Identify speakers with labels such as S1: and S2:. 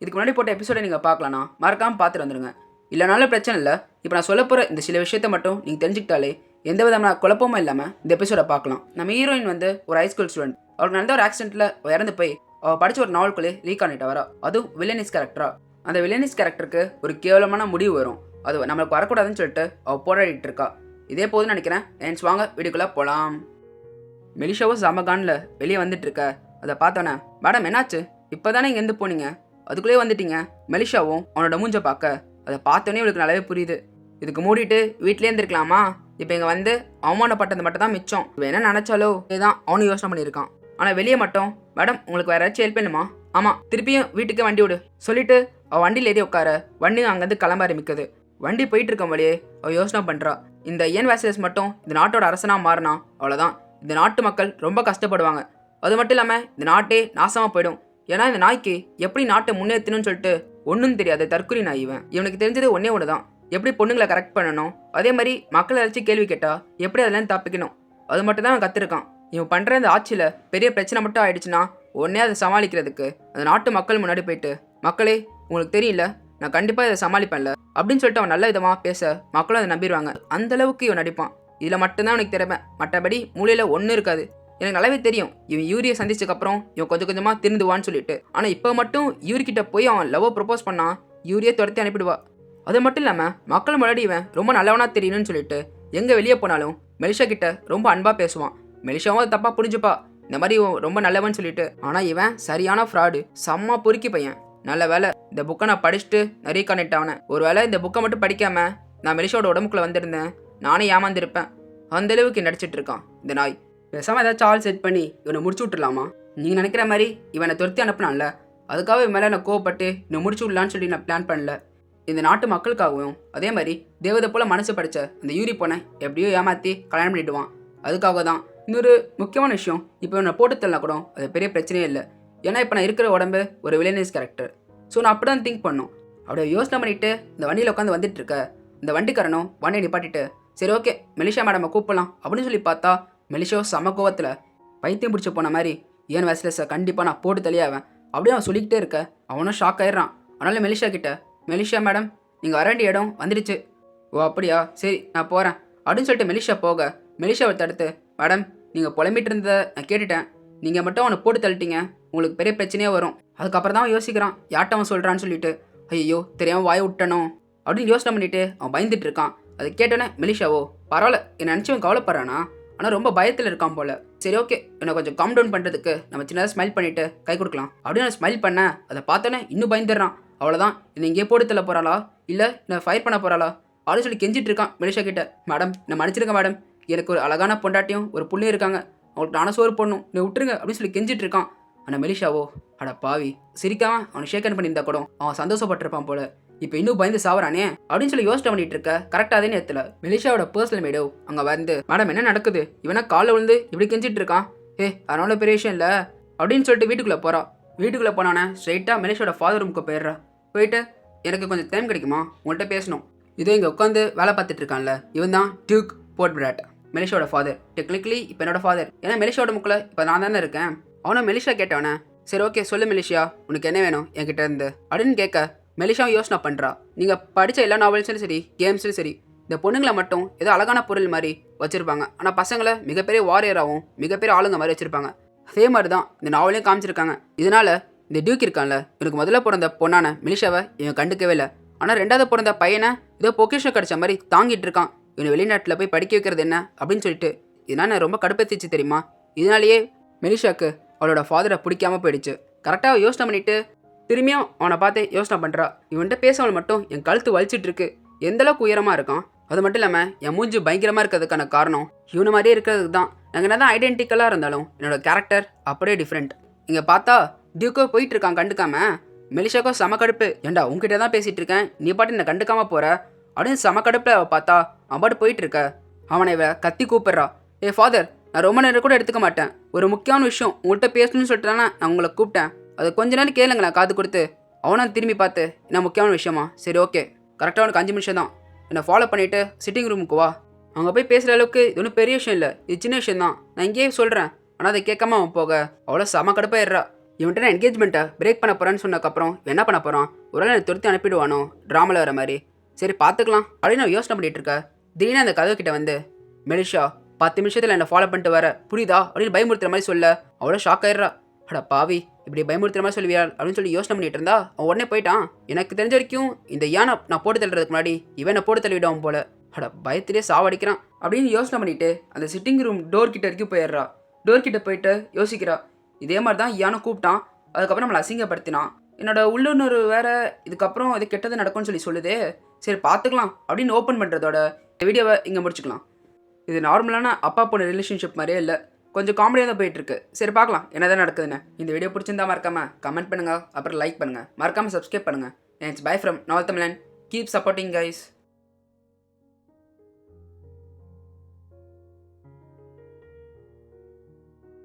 S1: இதுக்கு முன்னாடி போட்ட எபிசோடை நீங்கள் பார்க்கலனா மறக்காமல் பார்த்துட்டு வந்துடுங்க இல்லைனாலும் பிரச்சனை இல்லை. இப்போ நான் சொல்ல போகிற இந்த சில விஷயத்தை மட்டும் நீங்கள் தெரிஞ்சுக்கிட்டாலே எந்த விதமான குழப்பமும் இல்லாமல் இந்த எபிசோடை பார்க்கலாம். நம்ம ஹீரோயின் வந்து ஒரு ஹைஸ்கூல் ஸ்டூடெண்ட் அவருக்கு நடந்த ஒரு ஆக்சிடென்ட்டில் இறந்து போய் அவள் படித்த ஒரு நாவல்குள்ளே லீக் ஆனிட்டு வரா. அதுவும் வில்லனிஸ் கேரக்டரா அந்த வில்லனிஸ் கேரக்டருக்கு ஒரு கேவலமான முடிவு வரும். அது நம்மளுக்கு வரக்கூடாதுன்னு சொல்லிட்டு அவள் போராடிட்டு இருக்கா. இதே போதுன்னு நினைக்கிறேன். என்ஸ் வாங்க வீடுக்குள்ளே போகலாம் மெலிஷாவும் சமகானில் வெளியே வந்துட்டு இருக்க. அதை பார்த்தோன்னே மேடம் என்னாச்சு? இப்போ தானே இங்கேருந்து போனீங்க? அதுக்குள்ளேயே வந்துட்டீங்க. மெலிஷாவும் அவனோட மூஞ்ச பார்க்க. அதை பார்த்தோன்னே இவளுக்கு நல்லாவே புரியுது. இதுக்கு மூடிட்டு வீட்டிலே இருந்திருக்கலாமா? இப்போ இங்கே வந்து அவமானப்பட்டது மட்டும் தான் மிச்சம். இவன் என்ன நினச்சாலோ இதுதான் அவனும் யோசனை பண்ணியிருக்கான். ஆனால் வெளியே மட்டும் மேடம் உங்களுக்கு வேற ஏதாச்சும் ஹெல்ப் வேணுமா? ஆமாம் திருப்பியும் வீட்டுக்கே வண்டி விடு. சொல்லிட்டு அவள் வண்டியில் ஏறி உட்கார வண்டி அங்கேருந்து கிளம்ப ஆரம்பிக்குது. வண்டி போயிட்டு இருக்க வழியே அவள் யோசனை பண்ணுறா இந்த என் வேசஸ் மட்டும் இந்த நாட்டோட அரசனாக மாறினா? அவ்வளோதான் இந்த நாட்டு மக்கள் ரொம்ப கஷ்டப்படுவாங்க. அது மட்டும் இல்லாமல் இந்த நாட்டே நாசமாக போயிடும். ஏன்னா இந்த நாய்க்கு எப்படி நாட்டை முன்னேற்றணும்னு சொல்லிட்டு ஒன்றும் தெரியாது தற்கொலை நாய் இவன். இவனுக்கு தெரிஞ்சது ஒன்றே ஒன்று தான் எப்படி பொண்ணுங்களை கரெக்ட் பண்ணணும்? அதே மாதிரி மக்களை ஏதாச்சும் கேள்வி கேட்டால் எப்படி அதெல்லாம் தப்பிக்கணும்? அது மட்டும் தான் அவன் கற்றுருக்கான் இவன் பண்ணுற இந்த ஆட்சியில் பெரிய பிரச்சனை மட்டும் ஆயிடுச்சுன்னா உடனே அதை சமாளிக்கிறதுக்கு அந்த நாட்டு மக்கள் முன்னாடி போயிட்டு மக்களே உங்களுக்கு தெரியல நான் கண்டிப்பாக இதை சமாளிப்பேன்ல அப்படின்னு சொல்லிட்டு அவன் நல்ல விதமாக பேச மக்களும் அதை நம்பிடுவாங்க. அந்த அளவுக்கு இவன் நடிப்பான். இதில் மட்டும்தான் உனக்கு திறமை. மற்றபடி மூலையில் ஒன்றும் இருக்காது. எனக்கு நல்லாவே தெரியும். இவன் யூரியை சந்திச்சதுக்கப்புறம் இவன் கொஞ்சம் கொஞ்சமாக திருந்துவான்னு சொல்லிட்டு. ஆனால் இப்போ மட்டும் யூரிக்கிட்ட போய் அவன் லவ்வை ப்ரொப்போஸ் பண்ணா யூரியை துரத்தி அனுப்பிடுவா. அது மட்டும் இல்லாமல் மக்கள் முன்னாடி இவன் ரொம்ப நல்லவனாக தெரியணும்னு சொல்லிட்டு எங்கே வெளியே போனாலும் மெலிஷா கிட்ட ரொம்ப அன்பாக பேசுவான். மெலிஷாவும் அதை தப்பாக புரிஞ்சுப்பா. இந்த மாதிரி இவன் ரொம்ப நல்லவன் சொல்லிட்டு. ஆனால் இவன் சரியான ஃப்ராடு செம்ம பொறுக்கி பையன். நல்ல வேலை இந்த புக்கை நான் படிச்சுட்டு நிறைய கனெக்ட் ஆனேன். ஒரு வேளை இந்த புக்கை மட்டும் படிக்காம நான் மெலிஷாவோட உடம்புக்குள்ளே வந்திருந்தேன். நானே ஏமாந்துருப்பேன். அந்தளவுக்கு நடிச்சிட்டு இருக்கான் இந்த நாய். பேசாமல் ஏதாச்சும் ஆள் செட் பண்ணி இவனை முடிச்சு விட்டுலாமா நீங்கள் நினைக்கிற மாதிரி இவனை துரத்தி அனுப்பினான்ல? அதுக்காக இவன் மேலே நான் கோவப்பட்டு இவனை முடிச்சு விடலான்னு சொல்லி நான் பிளான் பண்ணல. இந்த நாட்டு மக்களுக்காகவும் அதே மாதிரி தேவதை போல மனசு படித்த அந்த யூரி போனை எப்படியோ ஏமாற்றி கல்யாணம் பண்ணிவிடுவான் அதுக்காக தான். இன்னொரு முக்கியமான விஷயம் இப்போ இவனை போட்டு தரலாம் கூட அது பெரிய பிரச்சனையே இல்லை. ஏன்னா இப்போ நான் இருக்கிற உடம்பு ஒரு வில்லியனஸ் கேரக்டர் ஸோ நான் அப்படி தான் திங்க் பண்ணோம். அப்படியே யோசனை பண்ணிவிட்டு இந்த வண்டியில் உட்காந்து வந்துட்டு இருக்க. இந்த வண்டிக்காரனும் வண்டியை நிப்பாட்டிட்டு சரி ஓகே மெலிஷா மேடமை கூப்பிடலாம் அப்படின்னு சொல்லி பார்த்தா மெலிஷோ சம கோவத்தில் பைத்தியம் பிடிச்சி போன மாதிரி ஏன் வேஸ்லெஸ்ஸை கண்டிப்பாக நான் போட்டு தள்ளியாவேன். அப்படியே அவன் சொல்லிக்கிட்டே இருக்க. அவனும் ஷாக் ஆயிடுறான். அதனால மெலிஷா கிட்ட மெலிஷா மேடம் நீங்கள் வர வேண்டிய இடம் வந்துடுச்சு. ஓ அப்படியா? சரி நான் போகிறேன் அப்படின்னு சொல்லிட்டு மெலிஷா போக மெலிஷாவை தடுத்து மேடம் நீங்கள் புலம்பிட்டு இருந்ததை நான் கேட்டுட்டேன். நீங்கள் மட்டும் அவனை போட்டு தள்ளிட்டீங்க. உங்களுக்கு பெரிய பிரச்சனையே வரும். அதுக்கப்புறம் தான் அவன் யோசிக்கிறான். யார்ட்ட அவன் சொல்கிறான்னு சொல்லிட்டு ஐயோ தெரியாமல் வாய் விட்டனோ? அப்படின்னு யோசனை பண்ணிட்டு அவன் பயந்துட்டு இருக்கான். அதை கேட்டோன்னே மெலிஷாவோ பரவாயில்ல. என்னை நினச்சவன் கவலைப்படுறானா? ஆனால் ரொம்ப பயத்தில் இருக்கான் போல. சரி ஓகே என்னை கொஞ்சம் காம் டவுன் பண்ணுறதுக்கு நம்ம சின்னதாக ஸ்மைல் பண்ணிவிட்டு கை கொடுக்கலாம். அப்படின்னு நான் ஸ்மைல் பண்ணேன் அதை பார்த்தோன்னே இன்னும் பயந்துடுறான். அவ்வளோதான் என்னை இங்கேயே போட்டு தள்ள போகிறாளா இல்லை நான் ஃபயர் பண்ண போகிறாளா அப்படின்னு சொல்லி கெஞ்சிட்டு இருக்கான் மெலிஷா கிட்ட. மேடம் நான் மன்னிச்சிருங்க மேடம். எனக்கு ஒரு அழகான பொண்டாட்டியும் ஒரு புள்ளையும் இருக்காங்க. அவங்களுக்கு நானும் சோறு போடணும். நீ விட்டுருங்க. அப்படின்னு சொல்லி கெஞ்சிட்டு இருக்கான். ஆனால் மெலிஷாவோ அட பாவி சிரிக்காம அவனை ஷேக் பண்ணியிருந்தா கூட அவன் சந்தோஷப்பட்டிருப்பான் போல. இப்போ இன்னும் பயந்து சாவறானே? அப்படின்னு சொல்லி யோசனை பண்ணிட்டு இருக்க கரெக்டாக அதே நேரத்தில் மெலிஷாவோட பர்சனல் மேடோ அங்கே வந்து மேடம் என்ன நடக்குது? இவனா காலில் விழுந்து இப்படி கெஞ்சிட்டு இருக்கான். ஏ அதனால பெரிய விஷயம் இல்லை. அப்படின்னு சொல்லிட்டு வீட்டுக்குள்ளே போகிறா வீட்டுக்குள்ளே போனானே ஸ்ட்ரைட்டாக மெலிஷாவோட ஃபாதர் ரூமுக்கு போயிடுறா. போயிட்டு எனக்கு கொஞ்சம் டைம் கிடைக்குமா? உங்கள்கிட்ட பேசணும். இதோ இங்கே உட்காந்து வேலை பார்த்துட்டு இருக்கான்ல. இவன் தான் டியூக் போர்ட் பிராட் மெலிஷாவோட ஃபாதர் டெக்னிக்கலி இப்போ என்னோட ஃபாதர் ஏன்னா மெலிஷாவோட முக்கில் இப்போ நான் தானே இருக்கேன். அவனும் மெலிஷா கேட்டவனே சரி ஓகே சொல்லு மெலிஷியா உனக்கு என்ன வேணும் என்கிட்ட இருந்து? அப்படின்னு கேட்க மெலிஷாவும் யோசனை பண்ணுறா நீங்கள் படித்த எல்லா நாவல்ஸும் சரி கேம்ஸும் சரி இந்த பொண்ணுங்களை மட்டும் ஏதோ அழகான பொருள் மாதிரி வச்சுருப்பாங்க. ஆனால் பசங்களை மிகப்பெரிய வாரியராகவும் மிகப்பெரிய ஆளுங்க மாதிரி வச்சுருப்பாங்க. அதே மாதிரி தான் இந்த நாவலையும் காமிச்சிருக்காங்க. இதனால் இந்த டியூக் இருக்கான்ல இவனுக்கு முதல்ல பிறந்த பொண்ணான மிலிஷாவை இவன் கண்டுக்கவே இல்லை. ஆனால் ரெண்டாவது பிறந்த பையனை ஏதோ பொக்கிஷம் கிடைச்ச மாதிரி தாங்கிட்டு இருக்கான். இவனை வெளிநாட்டில் போய் படிக்க வைக்கிறது என்ன அப்படின்னு சொல்லிட்டு இதனால் நான் ரொம்ப கடுப்பத்திச்சு தெரியுமா? இதனாலேயே மெலிஷாவுக்கு அவளோட ஃபாதரை பிடிக்காம போயிடுச்சு. கரெக்டாக யோசனை பண்ணிவிட்டு திரும்பியும் அவனை பார்த்து யோசனை பண்ணுறா இவன்கிட்ட பேசவன் மட்டும் என் கழுத்து வலிச்சிட்டு இருக்கு எந்த அளவுக்கு உயரமாக இருக்கான்? அது மட்டும் இல்லாமல் என் மூஞ்சி பயங்கரமாக இருக்கிறதுக்கான காரணம் இவனை மாதிரியே இருக்கிறதுக்கு தான். நாங்கள் என்ன தான் ஐடென்டிக்கலாக இருந்தாலும் என்னோட கேரக்டர் அப்படியே டிஃப்ரெண்ட் இங்கே பார்த்தா டியூக்கோ போயிட்டு இருக்கான் கண்டுக்காம. மெலிஷாக்கோ சம கடுப்பு ஏண்டா உங்ககிட்ட தான் பேசிகிட்டு இருக்கேன் நீ பாட்டு என்னை கண்டுக்காம போகிற அப்படின்னு சம கடுப்பில் அவள் பார்த்தா அவன் பாட்டு போயிட்டு இருக்க அவனை இவ கத்தி கூப்பிட்றா. ஏ ஃபாதர் நான் ரொம்ப நேரம் கூட எடுத்துக்க மாட்டேன். ஒரு முக்கியமான விஷயம் உங்கள்கிட்ட பேசணும்னு சொல்லிட்டு தானே நான் உங்களை கூப்பிட்டேன். அது கொஞ்ச நேரம் கேளுங்களேன் காது கொடுத்து. அவனும் திரும்பி பார்த்து என்ன முக்கியமான விஷயமா? சரி ஓகே. கரெக்டாக உனக்கு அஞ்சு நிமிஷம் தான். என்னை ஃபாலோ பண்ணிவிட்டு சிட்டிங் ரூமுக்கு வா. அங்கே போய் பேசுகிற அளவுக்கு இது ஒன்றும் பெரிய விஷயம் இல்லை. இது சின்ன விஷயம் தான். நான் இங்கேயே சொல்கிறேன் ஆனால் அதை கேட்காம அவன் போக. அவ்வளோ செம கடுப்பாயிடுறா. இவன்கிட்ட நான் என்கேஜ்மெண்ட்டை பிரேக் பண்ண போகிறேன்னு சொன்னதுக்கப்புறம் என்ன பண்ண போகிறான் ஒரு வேளை என்னை துரத்தி அனுப்பிடுவானோ? ட்ராமாவில் வர மாதிரி. சரி பார்த்துக்கலாம். அப்படின்னு நான் யோசனை பண்ணிகிட்டு இருக்கேன் திடீர்னு அந்த கதவு கிட்டே வந்து மெலிஷா பத்து நிமிஷத்தில் என்னை ஃபாலோ பண்ணிட்டு வர. புரியுதா? அப்படின்னு பயமுறுத்துற மாதிரி சொல்ல. அவ்வளோ ஷாக் ஆயிடுறா. அட பாவி. இப்படி பயமுறுத்துற மாதிரி சொல்லுவியா அப்படின்னு சொல்லி யோசனை பண்ணிட்டு இருந்தா அவன் உடனே போயிட்டான். எனக்கு தெரிஞ்ச வரைக்கும் இந்த யானை நான் போட்டு தள்ளுறதுக்கு முன்னாடி இவனை போட்டு தள்ளிவிடுவான் போல. அட பயத்திலே சாவடிக்கிறான். அப்படின்னு யோசனை பண்ணிட்டு அந்த சிட்டிங் ரூம் டோர் கிட்ட வரைக்கும் போயிடுறா. டோர் கிட்ட போயிட்டு யோசிக்கிறா இதே மாதிரி தான் யானை கூப்பிட்டான். அதுக்கப்புறம் நம்மளை அசிங்கப்படுத்தினான். என்னோட உள்ளுணர்வு வேற இதுக்கப்புறம் இது கெட்டது நடக்கும்னு சொல்லி சொல்லுதே. சரி பார்த்துக்கலாம் அப்படின்னு ஓப்பன் பண்ணுறதோட இந்த வீடியோவை இங்கே முடிச்சுக்கலாம். இது நார்மலான அப்பா பொண்ணு ரிலேஷன்ஷிப் மாதிரியே இல்லை. கொஞ்சம் காமெடியாக தான் போயிட்டுருக்கு. சரி பார்க்கலாம். என்னதான் நடக்குதுன்னு. இந்த வீடியோ பிடிச்சிருந்தா மறக்காமல் கமெண்ட் பண்ணுங்க. அப்புறம் லைக் பண்ணுங்கள் மறக்காமல் சப்ஸ்கிரைப் பண்ணுங்க. இட்ஸ் பை ஃப்ரம் நவல் தமிழன் கீப் சப்போர்ட்டிங் கைஸ்